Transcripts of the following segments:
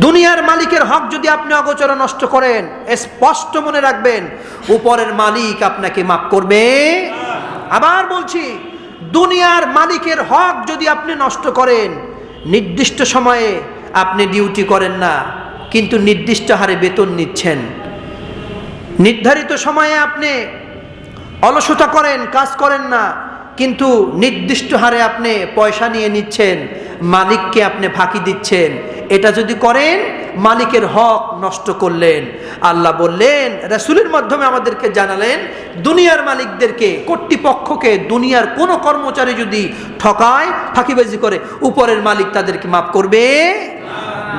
দুনিয়ার মালিকের হক যদি আপনি অগোচরে নষ্ট করেন স্পষ্ট মনে রাখবেন, উপরের মালিক আপনাকে মাফ করবে। আবার বলছি, দুনিয়ার মালিকের হক যদি আপনি নষ্ট করেন, নির্দিষ্ট সময়ে আপনি ডিউটি করেন না, কিন্তু নির্দিষ্ট হারে বেতন নিচ্ছেন। নির্ধারিত সময়ে আপনি অলসতা করেন, কাজ করেন না, কিন্তু নির্দিষ্ট হারে আপনি পয়সা নিয়ে নিচ্ছেন, মালিককে আপনি ফাঁকি দিচ্ছেন এটা যদি করেন, মালিকের হক নষ্ট করলেন। আল্লাহ বললেন, রাসুলের মাধ্যমে আমাদেরকে জানালেন, দুনিয়ার মালিকদেরকে, কর্তৃপক্ষকে, দুনিয়ার কোনো কর্মচারী যদি ঠকায়, ফাঁকিবাজি করে, উপরের মালিক তাদেরকে মাফ করবে?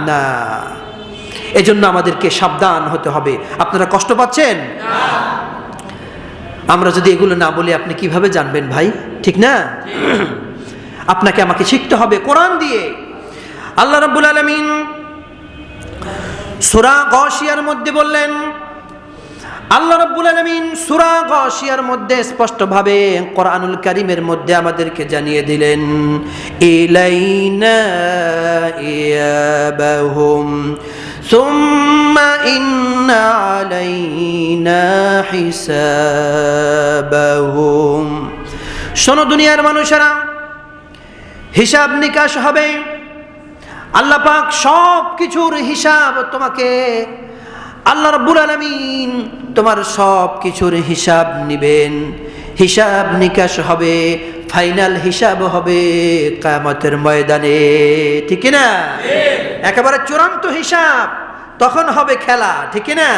না। এজন্য আমাদেরকে সাবধান হতে হবে। আপনারা কষ্ট পাচ্ছেন? আমরা যদি এগুলো না বলি, আপনি কীভাবে জানবেন ভাই? ঠিক না? আপনাকে আমাকে শিখতে হবে কোরআন দিয়ে। আল্লাহ রাব্বুল আলামিন সূরা গশিয়ার মধ্যে বললেন আল্লাহ রাব্বুল আলামিন সূরা গশিয়ার মধ্যে স্পষ্টভাবে কোরআনুল কারীমের মধ্যে আমাদেরকে জানিয়ে দিলেন ইলাইনা ইয়াবাহুম ثم إن علينا حسابهم শোনো দুনিয়ার মানুষেরা হিসাব নিকাশ হবে আল্লাহ পাক সব কিছুর হিসাব তোমাকে আল্লাহ রব্বুল আলমিন তোমার সব কিছুর হিসাব নিবেন। হিসাব নিকাশ হবে ফাইনাল হিসাব হবে কামতের ময়দানে। ঠিক না একেবারে চূড়ান্ত হিসাব তখন হবে খেলা ঠিক না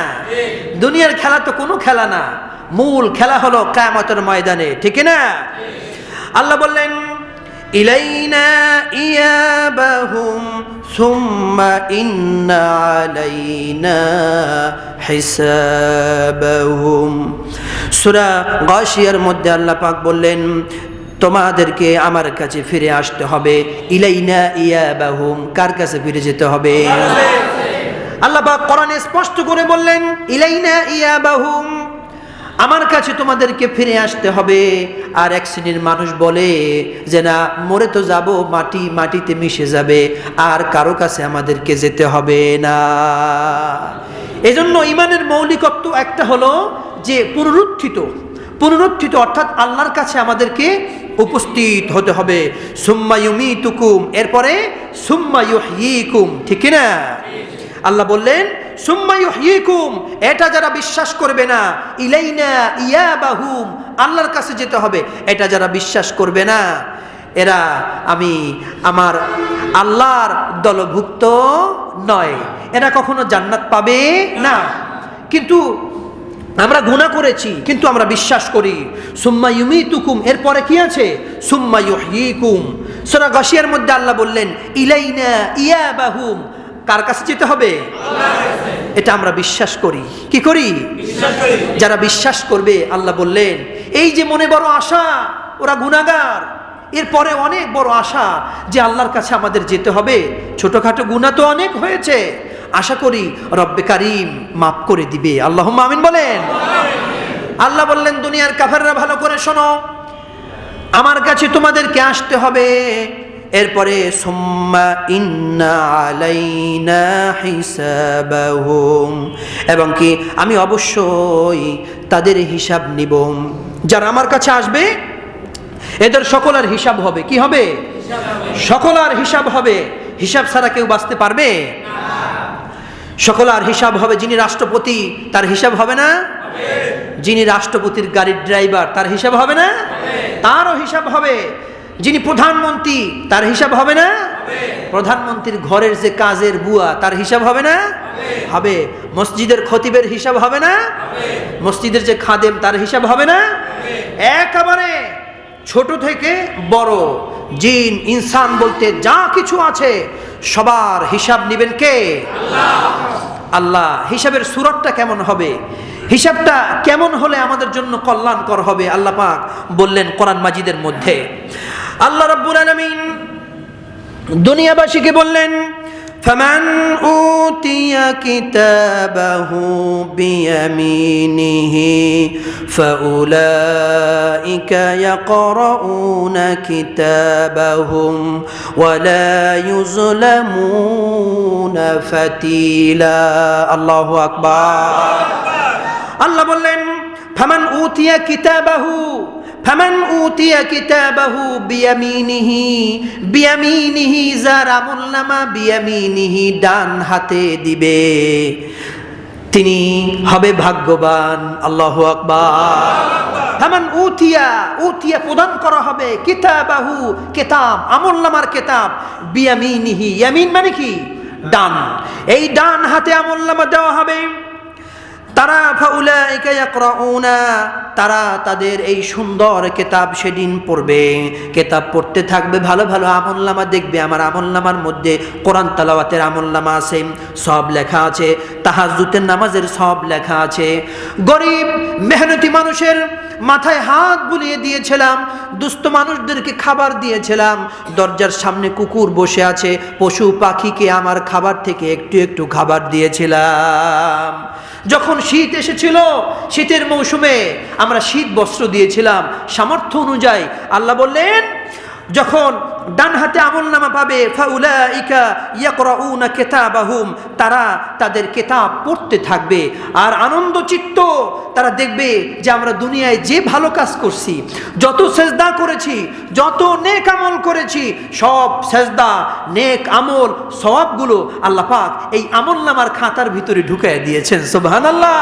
দুনিয়ার খেলা তো কোনো খেলা না মূল খেলা হলো কামতের ময়দানে ঠিক না আল্লাহ বললেন ইলাইনা ইয়াবাহুম সুম্মা ইন্না আলাইনা হিসাবাহুম সূরা গাশিয়ার মধ্যে আল্লাহ পাক বললেন, তোমাদেরকে আমার কাছে ফিরে আসতে হবে। ইলাইনা ইয়াবাহুম, কার কাছে ফিরে যেতে হবে? আল্লাহ পাক কোরআনে স্পষ্ট করে বললেন, ইলাইনা ইয়া ইয়াবাহুম আমার কাছে তোমাদেরকে ফিরে আসতে হবে। আর এক শ্রেণির মানুষ বলে যে, না, মরে তো যাব, মাটি মাটিতে মিশে যাবে, আর কারও কাছে আমাদেরকে যেতে হবে না। এজন্য ইমানের মৌলিকত্ব একটা হলো যে, পুনরুত্থিত। পুনরুত্থিত অর্থাৎ আল্লাহর কাছে আমাদেরকে উপস্থিত হতে হবে। সুম্মা ইউমিতুকুম, এরপরে সুম্মা ইউহয়িকুম ঠিক না আল্লাহ বললেন এটা যারা বিশ্বাস করবে না, ইলাইনা ইয়া বাহুম আল্লাহর কাছে যেতে হবে, এটা যারা বিশ্বাস করবে না, এরা আমি আমার আল্লাহর দলভুক্ত নয়। এরা কখনো জান্নাত পাবে না। কিন্তু আমরা গুণা করেছি, কিন্তু আমরা বিশ্বাস করি। সুম্মা ইউমিতুকুম, এরপরে কি আছে? সুম্মা ইউহয়িকুম সূরা গাশিয়ার মধ্যে আল্লাহ বললেন, ইলাইনা ইয়াবাহুম কার কাছে যেতে হবে? এটা আমরা বিশ্বাস করি। কি করি? যারা বিশ্বাস করবে, আল্লাহ বললেন, এই যে মনে বড় আশা, ওরা গুণাগার এরপরে অনেক বড় আশা যে আল্লাহর কাছে আমাদের যেতে হবে। ছোটখাটো গুণা তো অনেক হয়েছে। আশা করি রব্বে কারিম মাফ করে দিবে। আল্লাহ আমিন বলেন। আল্লাহ বললেন, দুনিয়ার কাফেররা ভালো করে শোনো। আমার কাছে তোমাদেরকে আসতে হবে। এরপরে, সুম্মা ইন্না আলাইনা হিসাবাহুম। এবং কি, আমি অবশ্যই তাদের হিসাব নিব। যারা আমার কাছে আসবে, এদের সকলের হিসাব হবে। কি হবে? সকলার হিসাব হবে। হিসাব ছাড়া কেউ বাঁচতে পারবে? সকলার হিসাব হবে যিনি রাষ্ট্রপতি, তার হিসাব হবে না? যিনি রাষ্ট্রপতির গাড়ির ড্রাইভার, তার হিসাব হবে না? তারও হিসাব হবে। যিনি প্রধানমন্ত্রী, তার হিসাব হবে না? প্রধানমন্ত্রীর ঘরের যে কাজের বুয়া, তার হিসাব হবে না? হবে। মসজিদের খতিবের হিসাব হবে না? মসজিদের যে খাদেম, তার হিসাব হবে না? একেবারে ছোট থেকে বড়। জিন, ইনসান বলতে যা কিছু আছে, সবার হিসাব নেবেন কে? আল্লাহ। হিসাবের সুরতটা কেমন হবে? হিসাবটা কেমন হলে আমাদের জন্য কল্যাণকর হবে? আল্লাহ পাক বললেন কোরআন মাজিদের মধ্যে। আল্লাহ রব্বুল আলামিন দুনিয়াবাসীকে বললেন ফামান أوتي كتابه بيمينه فأولئك يقرؤون كتابهم ولا يظلمون فتيلا الله أكبر আল্লাহ বললেন ফামান উতিয়া কিতাবাহু ফামান উতিয়া কিতাবাহু বিয়ামিনিহি বিয়ামিনিহি, যার আমলনামা বিয়ামিনিহি ডান হাতে দিবে। তিনি হবে ভাগ্যবান, আল্লাহু আকবার। ফামান উতিয়া উতিয়া প্রদান করা হবে কিতাবাহু কিতাব আমলনামার কিতাব, বিয়ামিনিহি, ইয়ামিন মানে কি? ডান। এই ডান হাতে আমল নামা দেওয়া হবে। তারা ফাউলাইকা ইয়াকরাউনা, তারা তাদের এই সুন্দর কেতাব সেদিন পড়বে। কেতাব পড়তে থাকবে, ভালো ভালো আমলনামা দেখবে। আমার আমলনামার মধ্যে কোরআন তালাওয়াতের আমলনামা আছে, সব লেখা আছে, তাহাজ্জুদের নামাজের সব লেখা আছে। গরিব, মেহনতি মানুষের মাথায় হাত বুলিয়ে দিয়েছিলাম, দুস্থ মানুষদেরকে খাবার দিয়েছিলাম, দরজার সামনে কুকুর বসে আছে, পশু পাখিকে আমার খাবার থেকে একটু একটু খাবার দিয়েছিলাম। যখন শীত এসেছিল শীতের মৌসুমে আমরা শীত বস্ত্র দিয়েছিলাম। সামর্থ্য অনুযায়ী আল্লাহ বললেন যখন ডান হাতে আমল নামা পাবে। ফাউলাইকা তারা তাদের কিতাব পড়তে থাকবে। আর আনন্দ চিত্ত, তারা দেখবে যে আমরা দুনিয়ায় যে ভালো কাজ করছি, যত সেজদা করেছি, যত নেক আমল করেছি, সব সেজদা, নেক আমল, সবগুলো আল্লাহ পাক এই আমল নামার খাতার ভিতরে ঢুকায় দিয়েছেন। সুবহানাল্লাহ।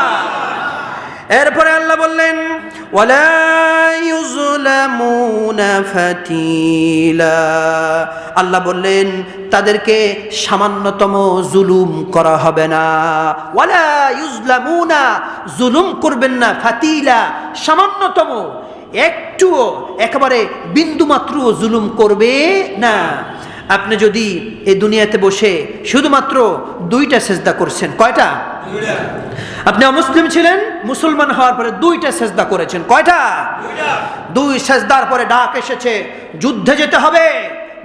এরপরে আল্লাহ বললেন ওয়ালা ইউজলামুনা ফাতিলা আল্লাহ বললেন, তাদেরকে সামান্যতম জুলুম করা হবে না। ওয়ালা ইউজলামুনা, জুলুম করবেন না ফাতিলা। সামান্যতম, একটুও একেবারে বিন্দুমাত্র জুলুম করবে না। আপনি যদি এই দুনিয়াতে বসে শুধুমাত্র দুইটা সেজদা করছেন, কয়টা? আপনি অমুসলিম ছিলেন? মুসলমান হওয়ার পরে দুইটা সেজদা করেছেন। কয়টা? দুই সেজদার পরে ডাক এসেছে যুদ্ধে যেতে হবে।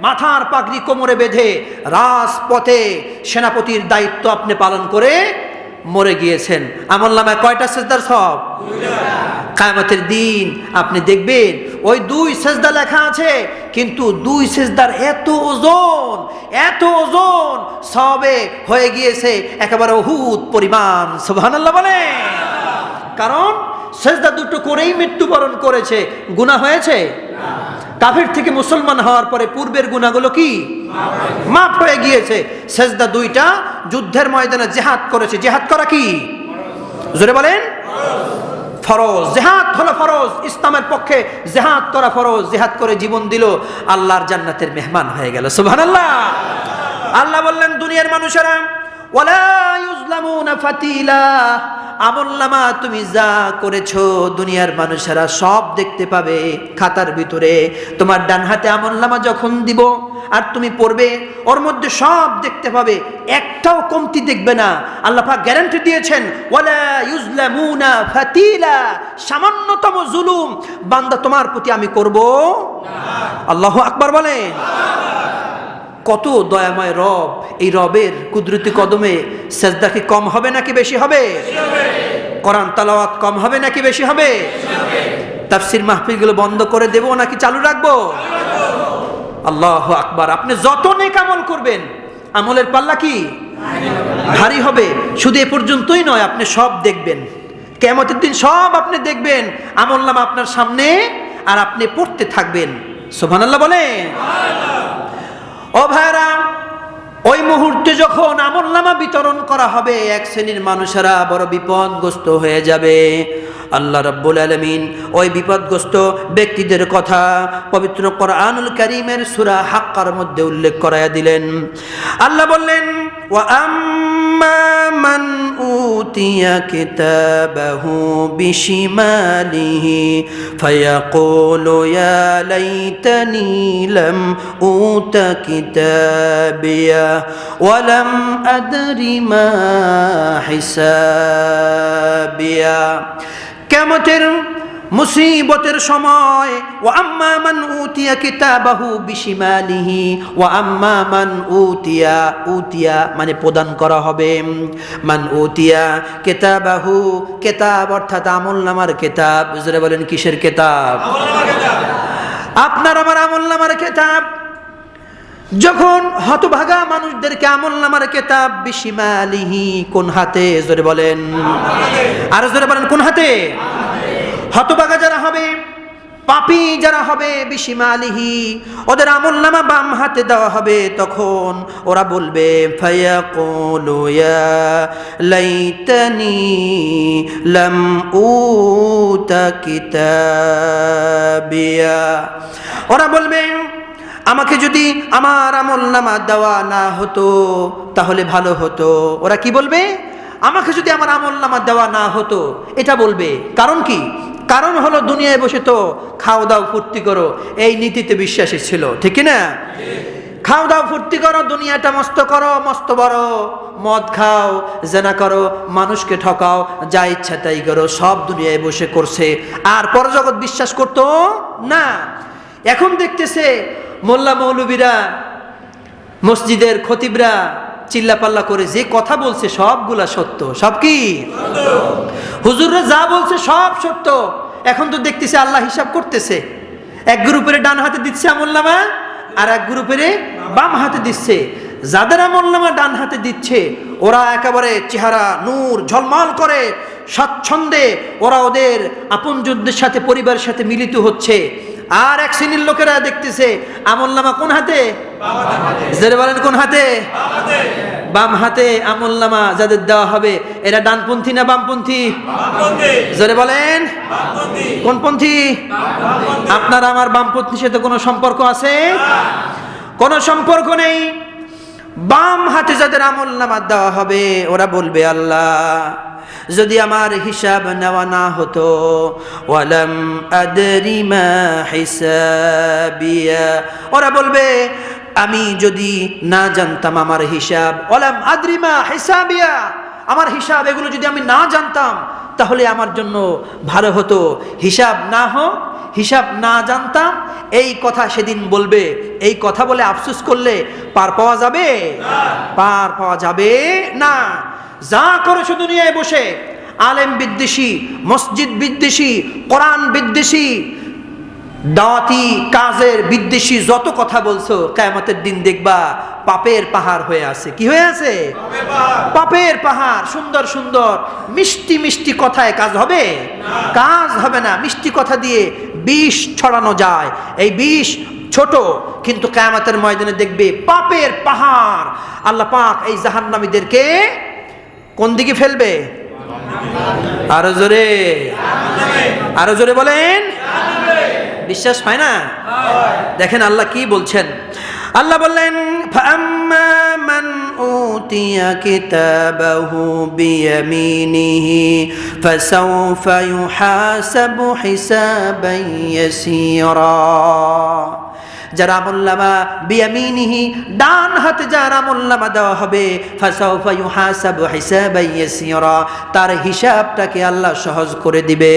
মাথার পাগড়ি কোমরে বেঁধে রাজপথে সেনাপতির দায়িত্ব আপনি পালন করে মরে গিয়েছেন। আমল নামায় কয়টা সেজদার সব? কায়ামতের দিন আপনি দেখবেন ওই দুই সেজদা লেখা আছে, কিন্তু দুই সেজদার এত ওজন এত ওজন সবে হয়ে গিয়েছে একেবারে অহুত পরিমাণ। সুবহানাল্লাহ বলে। কারণ সেজদা দুটো করেই মৃত্যুবরণ করেছে। গুনাহ হয়েছে? কাফির থেকে মুসলমান হওয়ার পরে পূর্বের গুণাগুলো কি? মাফ হয়ে গিয়েছে। সেজদা দুইটা যুদ্ধের ময়দানে জেহাদ করেছে। জেহাদ করা কি? জোরে বলেন। ফরজ। জেহাদ হলো ফরজ। ইসলামের পক্ষে জেহাদ করা ফরজ। জেহাদ করে জীবন দিল। আল্লাহর জান্নাতের মেহমান হয়ে গেল। সুবহানাল্লাহ। আল্লাহ বললেন, দুনিয়ার মানুষেরা ওয়ালা ইউজলামুনা ফাতিলা। আমল্লামা তুমি যা করেছ দুনিয়ার মানুষেরা সব দেখতে পাবে খাতার ভিতরে। তোমার ডান হাতে আমল্লামা যখন দিব, আর তুমি পড়বে, ওর মধ্যে সব দেখতে পাবে, একটাও কমতি দেখবে না। আল্লাহ গ্যারান্টি দিয়েছেন, ওয়ালা ইউজলামুনা ফাতিলা, সামান্যতম জুলুম, বান্দা তোমার প্রতি আমি করব আল্লাহ আকবার বলেন। কত দয়াময় রব, এই রবের কুদরতি কদমে সেজদা কি কম হবে নাকি বেশি হবে? কোরআন তালাওয়াত কম হবে নাকি বেশি হবে? তাফসির মাহফিলগুলো বন্ধ করে দেব নাকি চালু রাখব? আল্লাহ আকবার। আপনি যত নেক আমল করবেন, আমলের পাল্লা কি? ভারী হবে। শুধু এ পর্যন্তই নয়, আপনি সব দেখবেন। কেমতের দিন সব আপনি দেখবেন, আমল নামা আপনার সামনে আর আপনি পড়তে থাকবেন। সোভানাল্লাহ বলেন। ও ভাইরা ওই মুহূর্তে যখন আমলনামা বিতরণ করা হবে, এক শ্রেণির মানুষেরা বড় বিপদগ্রস্ত হয়ে যাবে। আল্লাহ রব্বুল আলমিন ওই বিপদগ্রস্ত ব্যক্তিদের কথা পবিত্র কোরআনুল করিমের সূরা হাক্কার মধ্যে উল্লেখ করাইয়া দিলেন। আল্লাহ বললেন ওয়া আম্মা মান উতিয়া কিতাবাহু বিশিমালিহি ফায়াকুলু ইয়া লাইতানি লাম উতা কিতাবিয়া ولم أدر ما حسابيا কেমতের মুসিবতের সময় ও আম্মা মান উতিয়া কিতাবাহু বিশিমালিহি ও আম্মা মান উতিয়া উতিয়া মানে প্রদান করা হবে। মান উতিয়া কেতাবাহু কেতাব অর্থাৎ আমল নামার কেতাব। বুঝলে বলেন কিসের কেতাব? আপনার আমার আমল নামার কেতাব। যখন হতভাগা মানুষদেরকে আমল নামার কেতাব বিশিমালিহি কোন হাতে? জোরে বলেন। আর জোরে বলেন কোন হাতে? হতভাগা যারা হবে, পাপি যারা হবে বিশিমালিহি ওদের আমল নামা বাম হাতে দেওয়া হবে, তখন ওরা বলবে লাইতানি লাম কিতাবিয়া। ওরা বলবে, আমাকে যদি আমার আমল নামা দেওয়া না হতো, তাহলে ভালো হতো। ওরা কি বলবে? আমাকে যদি আমার আমল নামা দেওয়া না হতো, এটা বলবে। কারণ কি? কারণ হলো দুনিয়ায় বসে তো খাও দাও ফুর্তি করো, এই নীতিতে বিশ্বাসী ছিল, ঠিক না খাও দাও ফুর্তি করো, দুনিয়াটা মস্ত করো, মস্ত বড়, মদ খাও, জেনা করো, মানুষকে ঠকাও, যা ইচ্ছা তাই করো, সব দুনিয়ায় বসে করছে, আর পরজগৎ বিশ্বাস করতো না। এখন দেখতেছে মোল্লা মৌলবীরা, মসজিদের খতিবরা চিল্লাপাল্লা করে যে কথা বলছে সবগুলা সত্য। সব কি? হুজুররা যা বলছে সব সত্য। এখন তো দেখতেছে আল্লাহ হিসাব করতেছে। এক গ্রুপের ডান হাতে দিচ্ছে আমল্লামা আর এক গ্রুপের বাম হাতে দিচ্ছে। যাদের আমল্লামা ডান হাতে দিচ্ছে, ওরা একেবারে চেহারা নূর ঝলমল করে, স্বাচ্ছন্দ্যে ওরা ওদের আপন আপনজনদের সাথে, পরিবারের সাথে মিলিত হচ্ছে। আর এক শ্রেণির লোকেরা দেখতেছে, আমল নামা কোন হাতে? বলেন, কোন হাতে? বাম হাতে আমল নামা যাদের দেওয়া হবে, এরা ডানপন্থী না বামপন্থী? জোরে বলেন, কোন পন্থী? আপনার আমার বামপন্থীর সাথে কোনো সম্পর্ক আছে? কোনো সম্পর্ক নেই। বাম হাতে যাদের আমল নামা দেওয়া হবে, ওরা বলবে আল্লাহ। যদি আমার হিসাব নেওয়া না হতো ওয়ালাম আদরিমা হিসাবিয়া। ওরা বলবে আমি যদি না জানতাম আমার হিসাব ওলাম আদ্রিমা হিসাবিয়া। আমার হিসাব এগুলো যদি আমি না জানতাম তাহলে আমার জন্য ভালো হতো। হিসাব না হোক হিসাব না জানতাম এই কথা সেদিন বলবে। এই কথা বলে আফসুস করলে পার পাওয়া যাবে? পার পাওয়া যাবে না। যা করেছ দুনিয়ায় বসে। আলেম বিদ্বেষী মসজিদ বিদ্বেষী কোরআন বিদ্বেষী দাওয়াতি কাজের বিদ্বেষী যত কথা বলছো কেয়ামতের দিন দেখবা পাপের পাহাড় হয়ে আছে। কি হয়ে আছে? পাপের পাহাড়। সুন্দর সুন্দর মিষ্টি মিষ্টি কথায় কাজ হবে? কাজ হবে না। মিষ্টি কথা দিয়ে বিষ ছড়ানো যায়। এই বিষ ছোট কিন্তু কেয়ামতের ময়দানে দেখবে পাপের পাহাড়। আল্লাহ পাক এই জাহান্নামীদেরকে কোন দিকে ফেলবে? আরও জোরে। আরও জোরে বলেন। বিশ্বাস হয় না? দেখেন আল্লাহ কি বলছেন। আল্লাহ বললেন মান উতিয়া যারা আমল্লামা বিয়ামিনিহি ডান হাতে যার আমল্লামা দেওয়া হবে, ফাসাউফা ইউহাসাবু হিসাবান ইয়াসীরা, তার হিসাবটাকে আল্লাহ সহজ করে দিবে।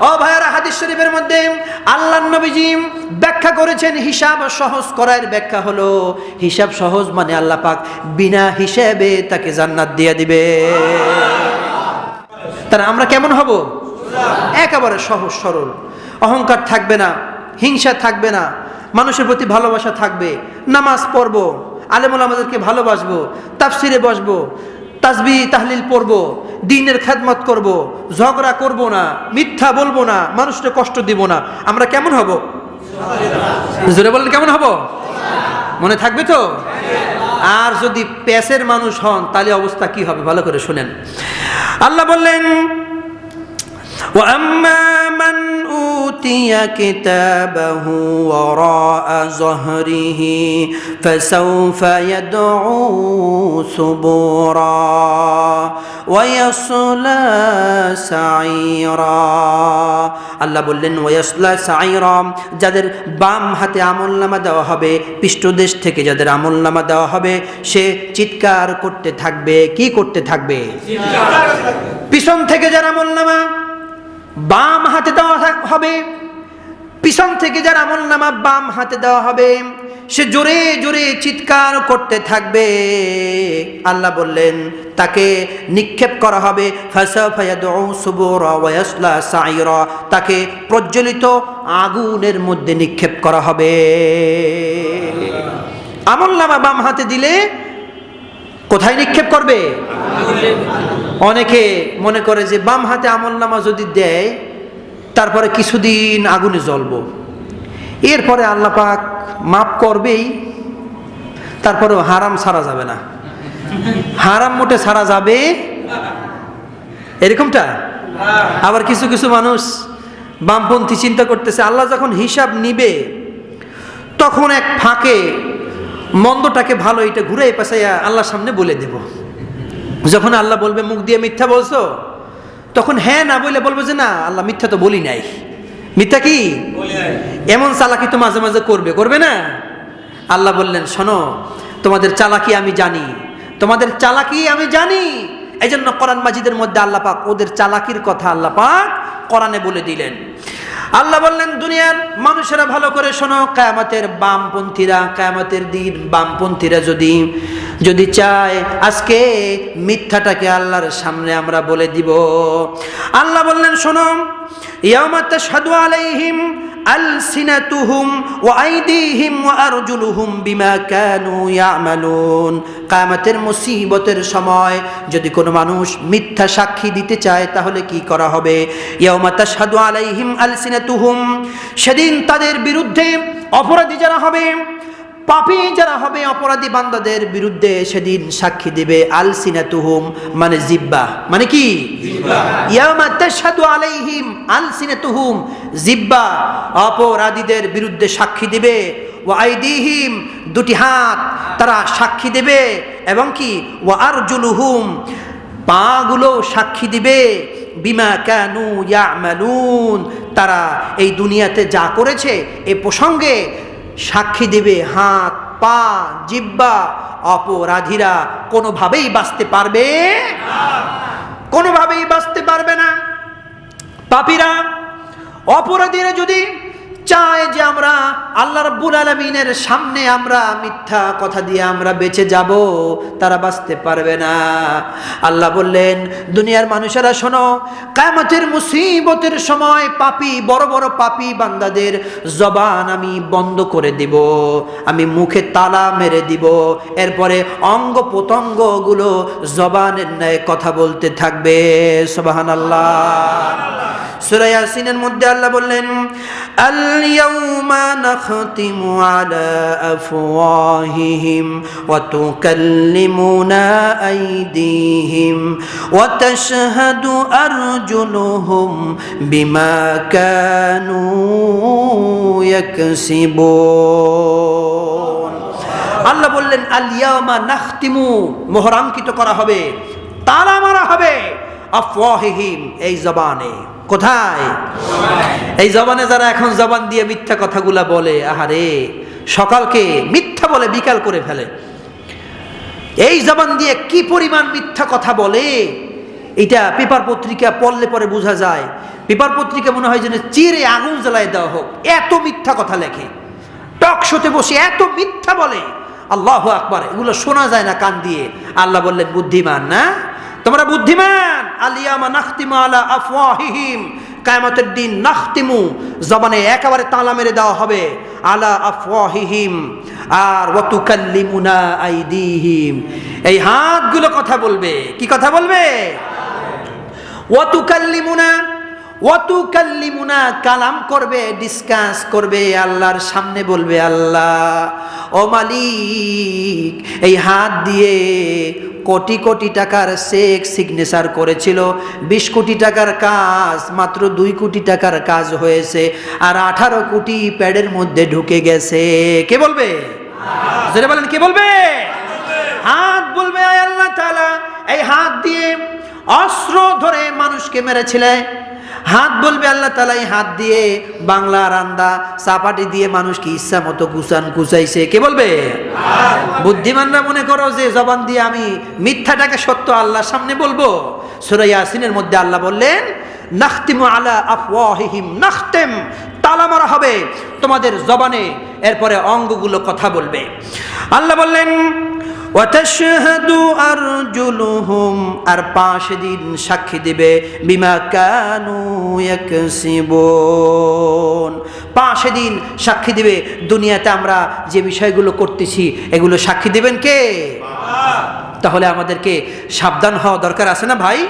ও ভাইয়ারা, হাদিস শরীফের মধ্যে আল্লাহ নবীজি ব্যাখ্যা করেছেন, হিসাব সহজ করার ব্যাখ্যা হলো, হিসাব সহজ মানে আল্লাহ পাক বিনা হিসাবে তাকে জান্নাত দিয়ে দিবে। তাহলে আমরা কেমন হব? একেবারে সহজ সরল। অহংকার থাকবে না। হিংসা থাকবে না মানুষের প্রতি ভালোবাসা থাকবে নামাজ পড়বো আলেমুল আমাদেরকে ভালোবাসবো তাফসিরে বসবো তাসবি তাহলিল পড়বো দিনের খেদমত করব ঝগড়া করব না মিথ্যা বলবো না মানুষকে কষ্ট দিব না আমরা কেমন হব জোরে বলেন কেমন হব মনে থাকবে তো আর যদি প্যাসের মানুষ হন তাহলে অবস্থা কি হবে ভালো করে শুনেন আল্লাহ বললেন وأما من أوتي كتابه وراء ظهره فسوف يدعو ثبورا ويصلى سعيرا আল্লাহ বললেন ওয়াসলা সাইরা যাদের বাম হাতে আমলনামা দেওয়া হবে পৃষ্ঠদেশ থেকে যাদের আমলনামা দেওয়া হবে সে চিৎকার করতে থাকবে কি করতে থাকবে পিছন থেকে যারা আমলনামা বাম হাতে দেওয়া হবে। পিছন থেকে যার আমল নামা বাম হাতে দেওয়া হবে, সে জোরে জোরে চিৎকার করতে থাকবে। আল্লাহ বললেন, তাকে নিক্ষেপ করা হবে। তাকে প্রজ্বলিত আগুনের মধ্যে নিক্ষেপ করা হবে। আমল নামা বাম হাতে দিলে কোথায় নিক্ষেপ করবে? অনেকে মনে করে যে বাম হাতে আমল নামা যদি দেয়, তারপরে কিছুদিন আগুনে জ্বলবো। এরপরে আল্লাহ পাক মাপ করবেই, তারপরেও হারাম ছাড়া যাবে না। হারাম মোটে ছাড়া যাবে? এরকমটা? আবার কিছু কিছু মানুষ বামপন্থী চিন্তা করতেছে, আল্লাহ যখন হিসাব নিবে, তখন এক ফাঁকে মন্দটাকে ভালো এটা ঘুরে পেছাইয়া আল্লাহর সামনে বলে দেব। যখন আল্লাহ বলবে মুখ দিয়ে মিথ্যা বলছো? তখন হ্যাঁ না বলে বলব যে না আল্লাহ মিথ্যা তো বলি নাই। মিথ্যা কি? এমন চালাকি তো মাঝে মাঝে করবে। করবে না? আল্লাহ বললেন শোনো তোমাদের চালাকি আমি জানি। তোমাদের চালাকি আমি জানি। এই জন্য কোরআন মাজিদের মধ্যে আল্লাহ পাক ওদের চালাকির কথা আল্লাহ পাক কোরআনে বলে দিলেন। আল্লাহ বললেন, দুনিয়ার মানুষেরা ভালো করে শোনো, কায়ামতের বামপন্থীরা, কায়ামতের দিন বামপন্থীরা যদি যদি চায়, আজকে মিথ্যাটাকে আল্লাহর সামনে আমরা বলে দিব। আল্লাহ বললেন, শোনো ইয়ামাত সাদু আলাইহিম আলসিনাতুহুম ওয়া আরজুলুহুম বিমা কানু কায়ামতের মুসিবতের সময় যদি কোনো মানুষ মিথ্যা সাক্ষী দিতে চায়, তাহলে কি করা হবে? আলাইহিম আলসিনাতুহুম। সেদিন তাদের বিরুদ্ধে অপরাধী যারা হবে পাপী যারা হবে অপরাধী বান্দাদের বিরুদ্ধে সেদিন সাক্ষী দেবে আলসিনাতুহুম মানে জিব্বা। মানে কি? ইয়ামা তাশহাদু আলাইহিম আলসিনাতুহুম জিব্বা। অপরাধীদের বিরুদ্ধে সাক্ষী দিবে। ওয়া আইদিহিম দুটি হাত তারা সাক্ষী দেবে। এবং কি? ওয়া আরজুলুহুম পাগুলো সাক্ষী দিবে। বিমা কানু ইয়ামালুন তারা এই দুনিয়াতে যা করেছে এ প্রসঙ্গে সাক্ষী দেবে হাত, পা, জিব্বা। অপরাধীরা কোনোভাবেই বাঁচতে পারবে কোনোভাবেই বাঁচতে পারবে না। পাপিরা, অপরাধীরা যদি চায় যে আমরা আল্লাহ রাব্বুল আলমিনের সামনে আমরা মিথ্যা কথা দিয়ে আমরা বেঁচে যাব, তারা বাঁচতে পারবে না। আল্লাহ বললেন, দুনিয়ার মানুষেরা শোনো, কায়ামতের মুসিবতের সময় পাপি, বড় বড় পাপি বান্দাদের জবান আমি বন্ধ করে দিব, আমি মুখে তালা মেরে দিব, এরপরে অঙ্গ প্রত্যঙ্গগুলো জবানের ন্যায় কথা বলতে থাকবে। সোবাহান আল্লাহ সূরা ইয়াসিনের মধ্যে আল্লাহ বললেন, আল আলা আফওয়াহিহিম ওয়া তুকাল্লিমুনা আইদিহিম ওয়া তাশহাদু আরজুলুহুম বিমা কানু ইয়াকসিবুন আল্লাহ বললেন আল ইয়াউমা নাখতিমু মোহরাঙ্কিত করা হবে, তালা মারা হবে। আফওয়াহিহিম, এই জবানে। কোথায়? এই জবানে যারা এখন জবান দিয়ে মিথ্যা কথাগুলা বলে, আহারে, সকালকে মিথ্যা বলে বিকাল করে ফেলে। এই জবান দিয়ে কি পরিমাণ মিথ্যা কথা বলে? এটা পেপার পত্রিকা পড়লে পরে বোঝা যায়। পেপার পত্রিকা মনে হয় যেন চিরে আগুন জ্বালায় দেওয়া হোক। এত মিথ্যা কথা লেখে। টক শোতে বসে এত মিথ্যা বলে। আল্লাহ আকবার, এগুলো শোনা যায় না কান দিয়ে। আল্লাহ বললেন, বুদ্ধিমান না? তোমরা বুদ্ধিমান। আলিয়ামা নাখতিমা আলা আফওয়াহিহিম। কায়ামতের দিন নাখতিমু, জবানে একেবারে তালা মেরে দেওয়া হবে। আলা আফওয়াহিহিম। আর ওয়াতুকাল্লিমুনা আইদিহিম। এই হাতগুলো কথা বলবে। কি কথা বলবে? ওয়াতুকাল্লিমুনা ওয়াতুকাল্লিমুনা কালাম করবে, ডিসকাস করবে, আল্লাহর সামনে বলবে, আল্লাহ, ও মালিক, এই হাত দিয়ে কোটি কোটি টাকার চেক সিগনেচার করেছিল। বিশ কোটি টাকার কাজ, মাত্র দুই কোটি টাকার কাজ হয়েছে। আর আঠারো কোটি প্যাডের মধ্যে ঢুকে গেছে। কে বলবে? বলেন, কে বলবে? হাত বলবে আল্লাহ তালা এই হাত দিয়ে অস্ত্র ধরে মানুষকে মেরেছিলে। হাত বলবে আল্লাহ তালা এই হাত দিয়ে বাংলা রান্দা চাপাটি দিয়ে মানুষকে ইচ্ছা মতো কুচান কুচাইছে। কে বলবে? বুদ্ধিমানরা মনে করো যে জবান দিয়ে আমি মিথ্যাটাকে সত্য আল্লাহর সামনে বলব। সুরা ইয়াসিনের মধ্যে আল্লাহ বললেন, নাখতিমু আলা আফওয়াহিহিম, নাখতেম, তালা মারা হবে। তোমাদের জবানে এরপরে অঙ্গগুলো কথা বলবে। আল্লাহ বললেন ওয়াতাশহাদু আরজুলুহুম আর পাঁচ দিন সাক্ষী দিবে বিমা কানু ইয়াকসিবুন। পাঁচ দিন সাক্ষী দিবে দুনিয়াতে আমরা যে বিষয়গুলো করতেছি এগুলো সাক্ষী দিবেন কে? তাহলে আমাদেরকে সাবধান হওয়া দরকার আছে না ভাই?